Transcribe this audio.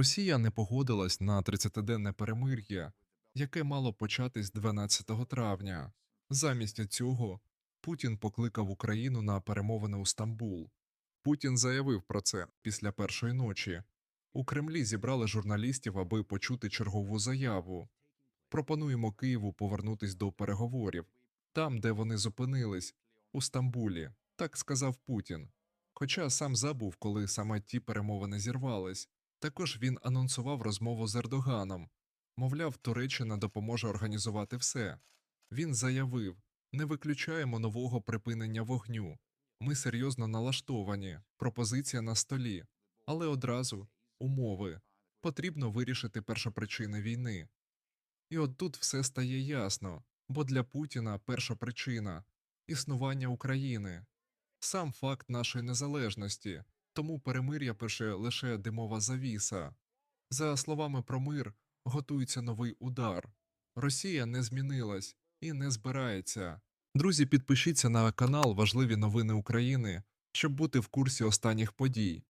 Росія не погодилась на 30-денне перемир'я, яке мало початись 12 травня. Замість цього Путін покликав Україну на перемовини у Стамбул. Путін заявив про це після першої ночі. У Кремлі зібрали журналістів, аби почути чергову заяву. Пропонуємо Києву повернутись до переговорів, там, де вони зупинились, у Стамбулі, так сказав Путін. Хоча сам забув, коли саме ті перемовини зірвались. Також він анонсував розмову з Ердоганом. Мовляв, Туреччина допоможе організувати все. Він заявив: не виключаємо нового припинення вогню. Ми серйозно налаштовані, пропозиція на столі, але одразу умови. Потрібно вирішити першопричини війни. І от тут все стає ясно, бо для Путіна перша причина існування України, сам факт нашої незалежності, тому перемир'я пише лише димова завіса. За словами про мир, готується новий удар. Росія не змінилась і не збирається. Друзі, підпишіться на канал Важливі новини України, щоб бути в курсі останніх подій.